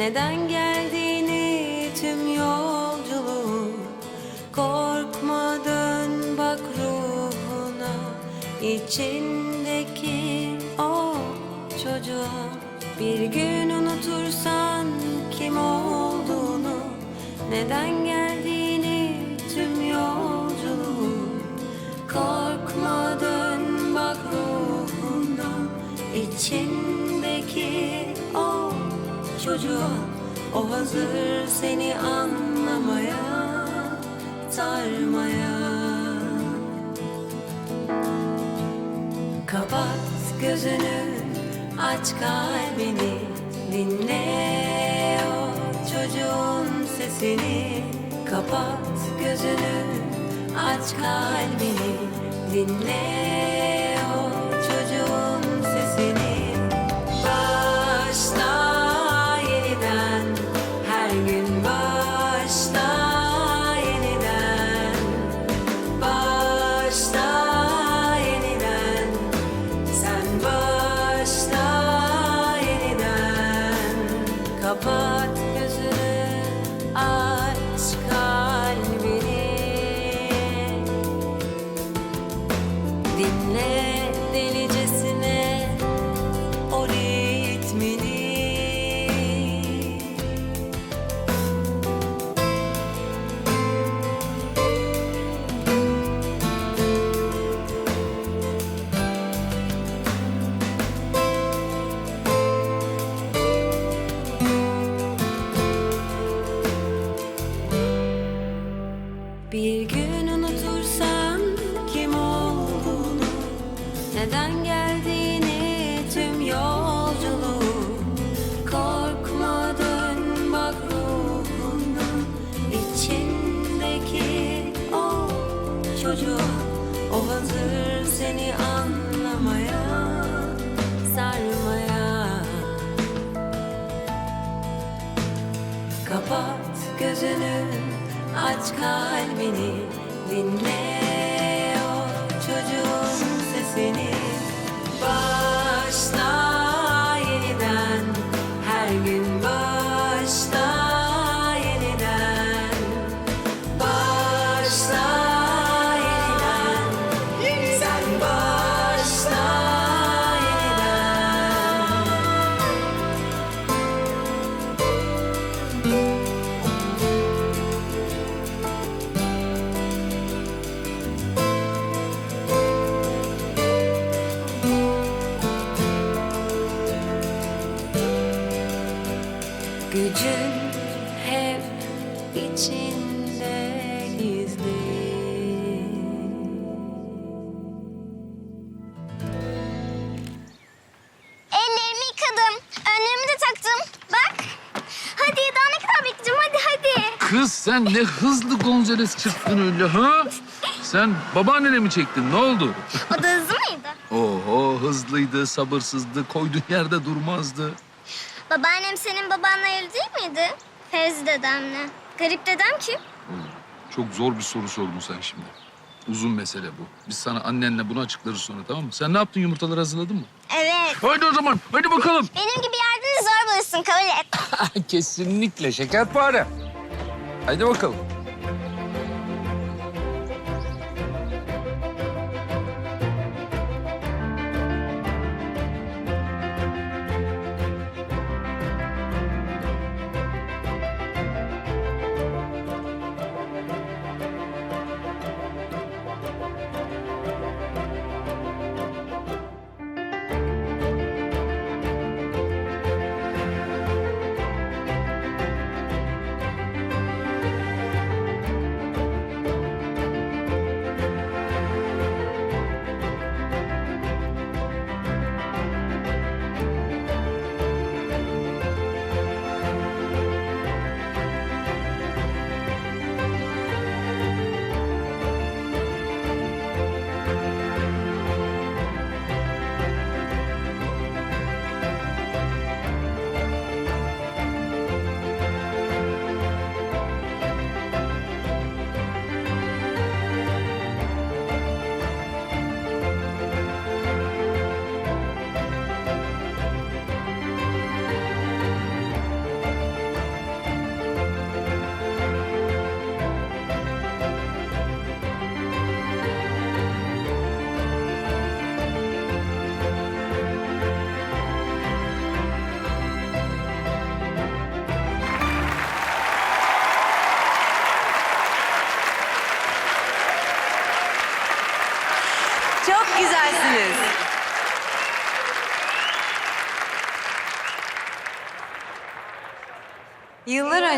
Neden geldiğini tüm yolculuğu Korkma dön bak ruhuna. İçindeki o çocuğa Bir gün unutursan kim olduğunu. Neden geldiğini tüm yolculuğu Korkma dön bak ruhuna. İçindeki çocuğa O hazır seni anlamaya, sarmaya Kapat gözünü, aç kalbini Dinle o çocuğun sesini. Kapat gözünü, aç kalbini Dinle gözünü, aç kalbini Dinle o çocuğun sesini. Başla Gücün hep içinde gizli Ellerimi yıkadım. Önlüğümü de taktım. Bak. Hadi daha ne kadar bekleyeceğim hadi hadi. Kız sen ne hızlı Gonzales çıktın öyle ha? Sen babaannene mi çektin? Ne oldu? O da hızlı mıydı? Oho hızlıydı, sabırsızdı, koyduğun yerde durmazdı. Babaannem senin babanla evli değil miydi? Fevzi dedemle. Garip dedem kim? Çok zor bir soru sordun sen şimdi. Uzun mesele bu. Biz sana annenle bunu açıklarız sonra tamam mı? Sen ne yaptın yumurtaları hazırladın mı? Evet. Haydi o zaman, hadi bakalım. Benim gibi yardımcı zor bulursun kabul et. Kesinlikle şekerpare. Haydi bakalım.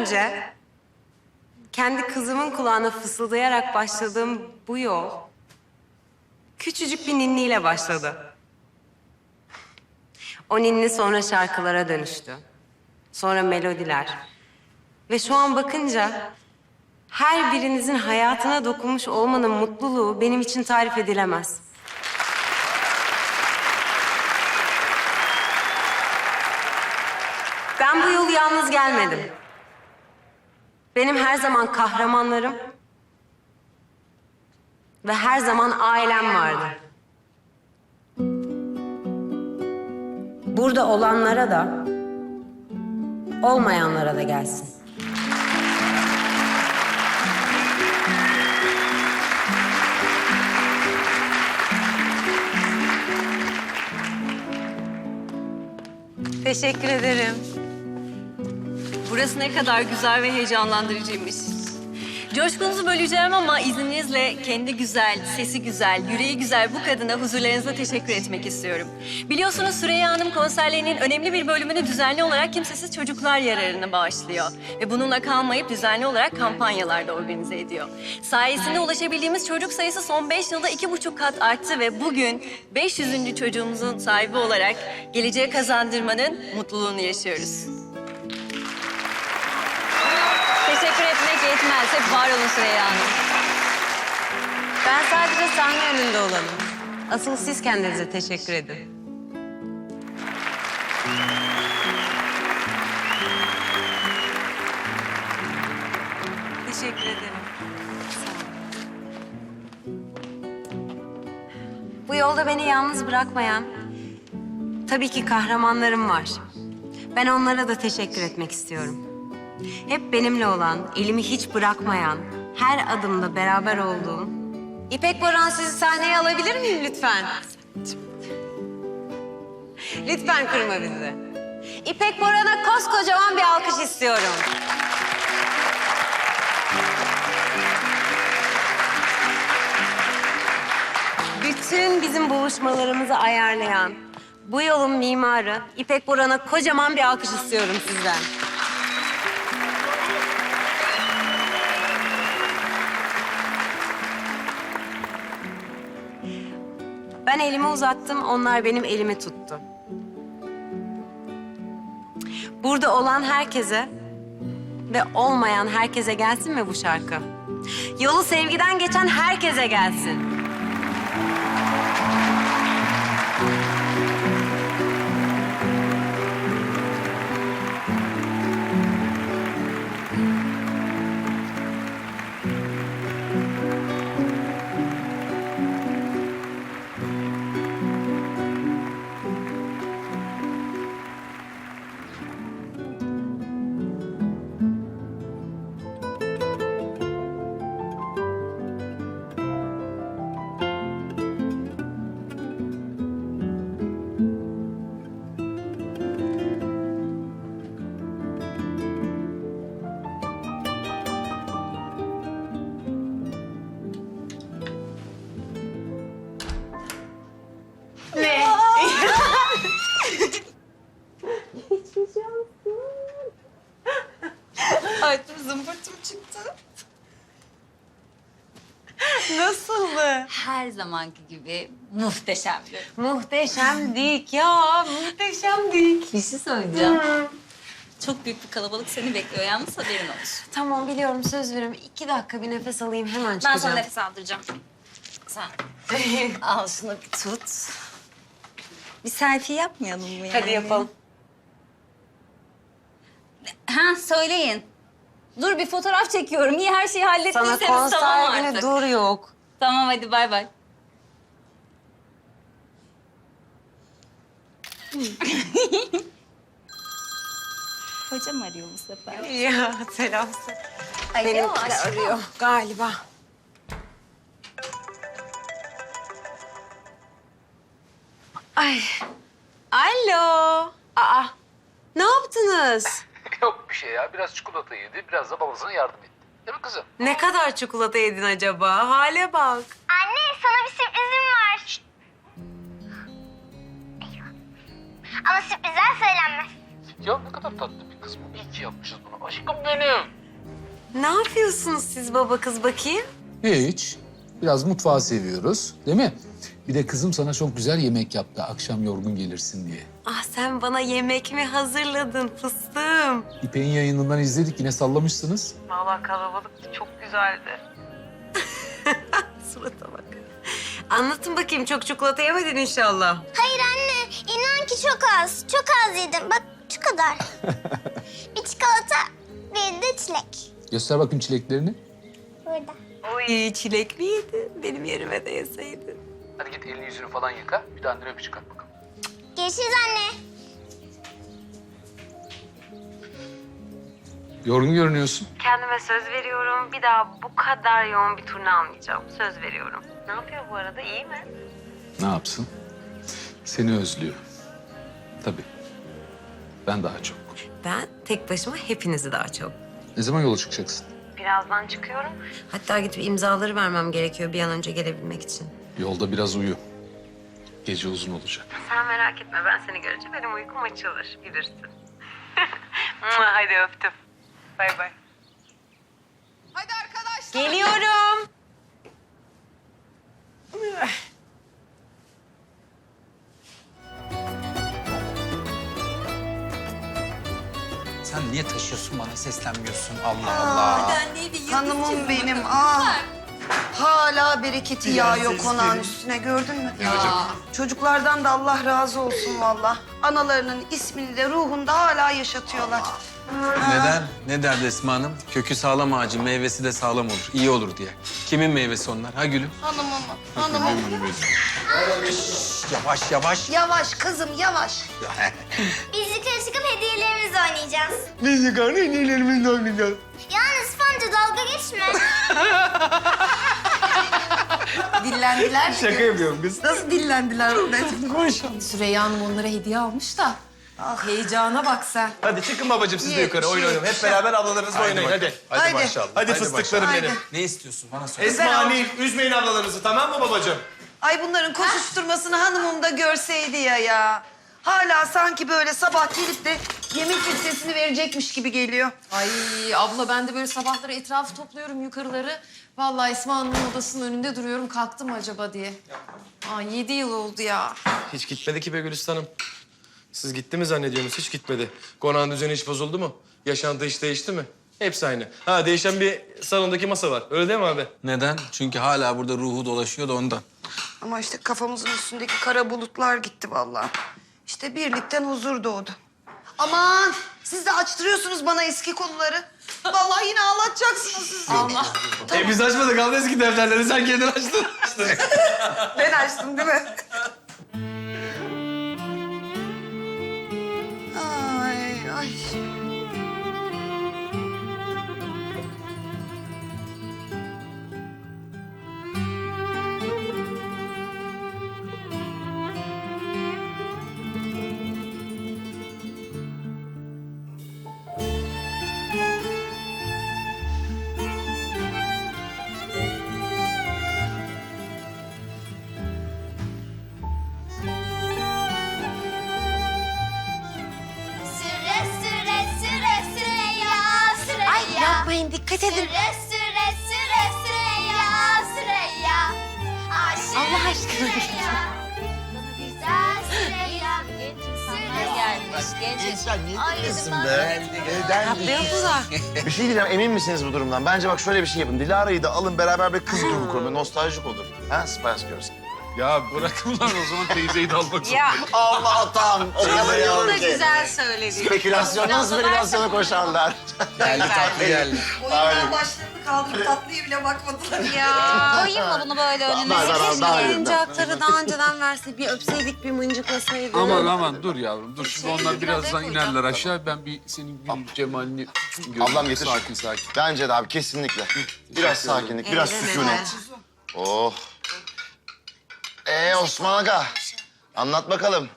Önce kendi kızımın kulağına fısıldayarak başladığım bu yol küçücük bir ninniyle başladı. O ninni sonra şarkılara dönüştü. Sonra melodiler. Ve şu an bakınca her birinizin hayatına dokunmuş olmanın mutluluğu benim için tarif edilemez. Ben bu yolu yalnız gelmedim. Benim her zaman kahramanlarım ve her zaman ailem vardı. Burada olanlara da olmayanlara da gelsin. Teşekkür ederim. Burası ne kadar güzel ve heyecanlandırıcıymış. Coşkunuzu böleceğim ama izninizle kendi güzel, sesi güzel, yüreği güzel bu kadına huzurlarınızda teşekkür etmek istiyorum. Biliyorsunuz Süreyya Hanım konserlerinin önemli bir bölümünü düzenli olarak kimsesiz çocuklar yararına bağışlıyor. Ve bununla kalmayıp düzenli olarak kampanyalar da organize ediyor. Sayesinde ulaşabildiğimiz çocuk sayısı son beş yılda iki buçuk kat arttı ve bugün 500. çocuğumuzun sahibi olarak geleceğe kazandırmanın mutluluğunu yaşıyoruz. Teşekkür etmek yetmez. Hep var olun Süreyya Hanım. Ben sadece sahne önünde olanım. Asıl siz kendinize teşekkür edin. Teşekkür ederim. Bu yolda beni yalnız bırakmayan tabii ki kahramanlarım var. Ben onlara da teşekkür etmek istiyorum. Hep benimle olan, elimi hiç bırakmayan, her adımda beraber olduğum... İpek Boran sizi sahneye alabilir miyim lütfen? Lütfen kırma bizi. İpek Boran'a koskocaman bir alkış istiyorum. Bütün bizim buluşmalarımızı ayarlayan, bu yolun mimarı İpek Boran'a kocaman bir alkış istiyorum sizden. Ben elimi uzattım, onlar benim elimi tuttu. Burada olan herkese ve olmayan herkese gelsin mi bu şarkı? Yolu sevgiden geçen herkese gelsin. Her zamanki gibi muhteşemdi. Muhteşemdik ya, muhteşemdik. Bir şey söyleyeceğim. Çok büyük bir kalabalık seni bekliyor yalnız haberin olsun. Tamam biliyorum söz veriyorum. İki dakika bir nefes alayım hemen Ben çıkacağım. sana nefes aldıracağım. Sen al şunu bir tut. Bir selfie yapmayalım mı yani? Hadi yapalım. Ha söyleyin. Dur bir fotoğraf çekiyorum. İyi her şeyi Sana hallettiyseniz tamam konser günü artık. dur yok. Tamam hadi bay bay. Hocam arıyor bu sefer. Ya selam. Alo, Benimki de aşkım. arıyor galiba. Ay. Alo. Aa. Ne yaptınız? Yok bir şey ya. Biraz çikolata yedi, biraz da babasına yardım etti. Değil mi kızım? Ne kadar çikolata yedin acaba? Hale bak. Anne sana bir sürprizim var. Eyvah. Ama sürprizler söylenmez. Ya ne kadar tatlı bir kız bu. İyi ki yapmışız bunu. Aşkım benim. Ne yapıyorsunuz siz baba kız bakayım? Hiç. Biraz mutfağı seviyoruz değil mi? Bir de kızım sana çok güzel yemek yaptı akşam yorgun gelirsin diye. Ah sen bana yemek mi hazırladın fıstığım? İpek'in yayınından izledik yine sallamışsınız. Vallahi kalabalıktı çok güzeldi. Surata bak. Anlatın bakayım çok çikolata yemedin inşallah. Hayır anne inan ki çok az. Çok az yedim. Bak şu kadar. bir çikolata bir de çilek. Göster bakayım çileklerini. Burada. Oy çilek mi yedin? Benim yerime de yeseydin. Hadi git elini yüzünü falan yıka. Bir de öpücük at bakalım. Görüşürüz anne. Yorgun görünüyorsun. Kendime söz veriyorum. Bir daha bu kadar yoğun bir turne almayacağım. Söz veriyorum. Ne yapıyor bu arada? İyi mi? Ne yapsın? Seni özlüyor. Tabii. Ben daha çok. Ben tek başıma hepinizi daha çok. Ne zaman yola çıkacaksın? Birazdan çıkıyorum. Hatta gidip imzaları vermem gerekiyor bir an önce gelebilmek için. Yolda biraz uyu. Gece uzun olacak. Sen merak etme. Ben seni görünce benim uykum açılır. Bilirsin. Hadi öptüm. Bay bay. Hadi arkadaşlar. Geliyorum. Sen niye taşıyorsun bana seslenmiyorsun Allah Allah. Hanımım benim. Aa. Hala bereketi yağıyor konağın üstüne gördün mü? Çocuklardan da Allah razı olsun valla. Analarının ismini de ruhunda hala yaşatıyorlar. Neden? Ne derdi Esma Hanım? Kökü sağlam ağacın meyvesi de sağlam olur, iyi olur diye. Kimin meyvesi onlar? Ha gülüm? Hanımım, hanımım. Yavaş yavaş. Yavaş kızım yavaş. Biz yukarı çıkıp hediyelerimizle oynayacağız. Biz yukarı inelerimiz oynayacağız. Yalnız Fonca dalga geçme. Dillendiler. Şaka yapıyorum kız. Nasıl dillendiler? Maşallah. Süreyya Hanım onlara hediye almış da. Heyecana bak sen. Hadi çıkın babacığım siz de yukarı oyun oynayın. Hep beraber ablalarınızla oynayın hadi. Haydi. maşallah. Hadi, fıstıklarım Haydi. benim. Ne istiyorsun bana söyle. Esma Nil, üzmeyin ablalarınızı tamam mı babacığım? Ay bunların koşuşturmasını hanımım da görseydi ya ya. Hala sanki böyle sabah gelip de yemek listesini verecekmiş gibi geliyor. Ay abla ben de böyle sabahları etrafı topluyorum yukarıları. Vallahi Esma Hanım'ın odasının önünde duruyorum. Kalktı mı acaba diye. Aa yedi yıl oldu ya. Hiç gitmedi ki be Gülistan'ım. Siz gitti mi zannediyorsunuz? Hiç gitmedi. Konağın düzeni hiç bozuldu mu? Yaşantı hiç değişti mi? Hepsi aynı. Ha değişen bir salondaki masa var. Öyle değil mi abi? Neden? Çünkü hala burada ruhu dolaşıyor da ondan. Ama işte kafamızın üstündeki kara bulutlar gitti vallahi. İşte birlikten huzur doğdu. Aman siz de açtırıyorsunuz bana eski konuları. Vallahi yine ağlatacaksınız siz beni. E biz açmadık abla eski defterleri. Sen kendin açtın. Ben açtım değil mi? Süreyya. Güzel Süreyya. Süre gelmiş. Gençler niye Ay, dinlesin be? Neden. Bir şey diyeceğim, emin misiniz bu durumdan? Bence bak şöyle bir şey yapın. Dilara'yı da alın beraber bir kız grubu kurun. Nostaljik olur. Ha? Spice Girls. Ya bırakın lan o zaman teyzeyi de almak Ya Allah'tan o kadar bunu da yavrum ki. güzel söyledi. Spekülasyondan spekülasyona koşarlar. Geldi tatlı geldi. Oyundan başlarını kaldırıp tatlıya bile bakmadılar. Ya. Koyayım mı bunu böyle önüne? Ver, ver, ver, daha iyi. Oyuncakları daha önceden verse bir öpseydik bir mıncıklasaydık. Aman aman dur yavrum dur. Şimdi onlar birazdan inerler aşağı. Ben bir senin gül cemalini göreyim. Ablam getir. Sakin sakin. Bence de abi kesinlikle. Biraz sakinlik, biraz sükunet. Oh. Ee Osman Aga, anlat bakalım.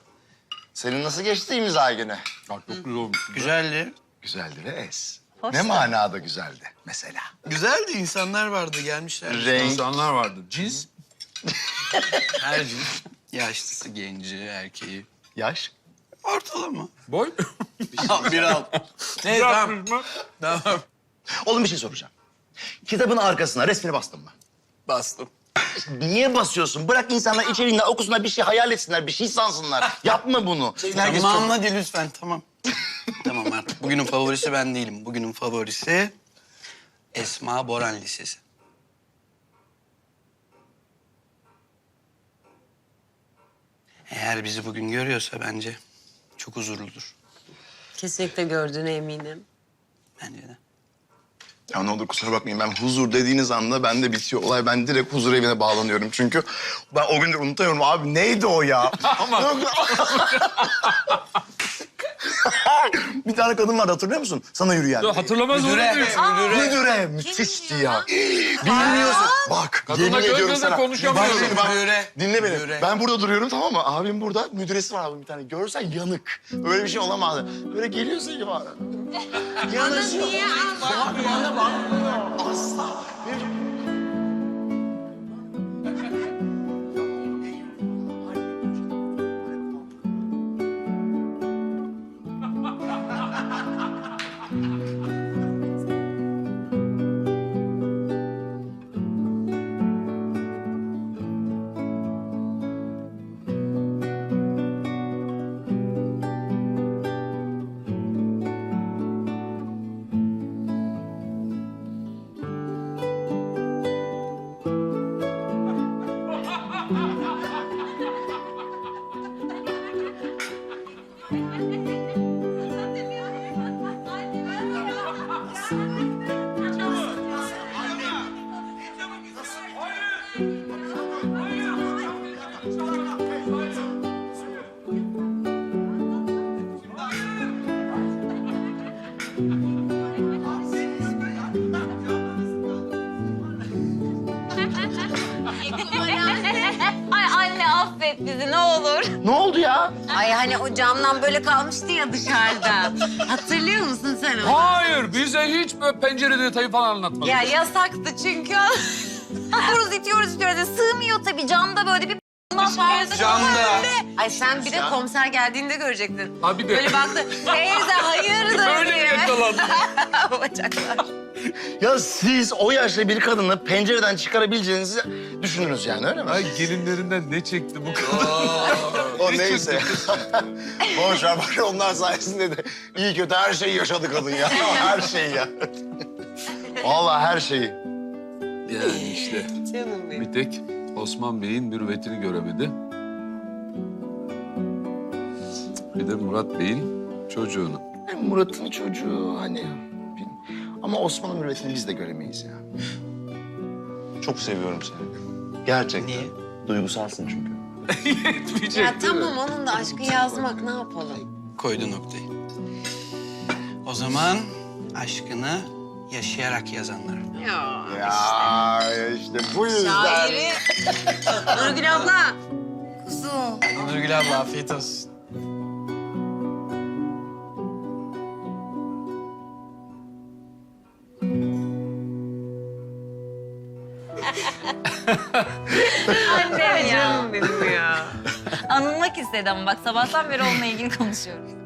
Senin nasıl geçti imza günü? Bak çok güzel olmuş. Güzeldi. Güzeldi reis. Ne manada güzeldi mesela? Güzeldi. insanlar vardı gelmişler. Renk, İnsanlar vardı. Cins. Her cins. Yaşlısı, genci, erkeği. yaş. Ortalama. Boy. bir al. Ne tamam. Tamam. Oğlum bir şey soracağım. Kitabın arkasına resmini bastın mı? Bastım. Niye basıyorsun? Bırak insanlar içeriğinden okusunlar, bir şey hayal etsinler, bir şey sansınlar. Yapma bunu. Nergis Tamam çok- hadi lütfen tamam. tamam artık bugünün favorisi ben değilim. Bugünün favorisi Esma Boran Lisesi. Eğer bizi bugün görüyorsa bence çok huzurludur. Kesinlikle gördüğüne eminim. Bence de. Ya ne olur kusura bakmayın ben huzur dediğiniz anda bende bitiyor olay. Ben direkt huzur evine bağlanıyorum çünkü ben o gündür unutamıyorum abi neydi o ya? bir tane kadın vardı hatırlıyor musun? Sana yürüyen. Hatırlamaz olur Müdüre, muyum? müdüre. Müdüre müthişti ya. Bilmiyorsun. Bak Kadınla yemin göz ediyorum göze sana. konuşamıyorum. Bak şimdi bak, Müdüre. dinle beni. Müdüre. Ben burada duruyorum tamam mı? Abim burada müdüresi var abi bir tane. Görsen yanık. Böyle bir şey olamazdı. Böyle geliyorsun gibi. Yanaşıyor. Bak bana bakmıyor. Asla. Ay hani o camdan böyle kalmıştı ya dışarıda. Hatırlıyor musun sen onu? Hayır bize hiç böyle pencere detayı falan anlatmadın. Ya yasaktı çünkü. itiyoruz itiyoruz itiyoruz. Sığmıyor tabii camda böyle bir dışarıda. Camda. Ay sen bir de komiser geldiğinde görecektin. Ha bir de. Böyle baktı. Teyze hayırdır Öyle mi diye. yakalandın? Bacaklar. Ya siz o yaşta bir kadını pencereden çıkarabileceğinizi düşündünüz yani öyle mi? Ay gelinlerinden ne çekti bu kadın? O neyse. Boş ver bak onlar sayesinde de iyi kötü her şeyi yaşadı kadın ya. Her şeyi ya. Vallahi her şeyi. Yani işte. Canım benim. Bir tek Osman Bey'in mürüvvetini göremedi. Bir de Murat Bey'in çocuğunu. Murat'ın çocuğu hani... Ama Osman'ın mürüvvetini biz de göremeyiz ya. Çok seviyorum seni. Gerçekten. Niye? Duygusalsın çünkü. Yetmeyecek Ya değil mi? tamam onun da aşkı yazmak ne yapalım? Koydu noktayı. O zaman aşkını yaşayarak yazanlar. Ya. Ya işte bu yüzden. Şairi. Nurgül abla. Nurgül abla afiyet olsun. Anılmak istedim bak sabahtan beri onunla ilgili konuşuyoruz.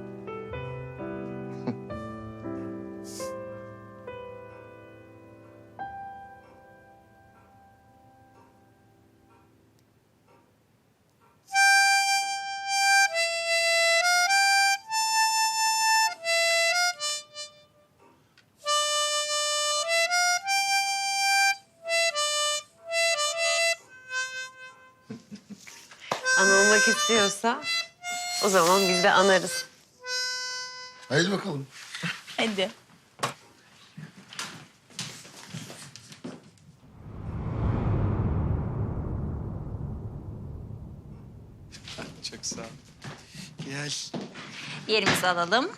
Anılmak istiyorsa o zaman biz de anarız. Haydi bakalım. Hadi. Çok sağ ol. Gel. Yerimizi alalım.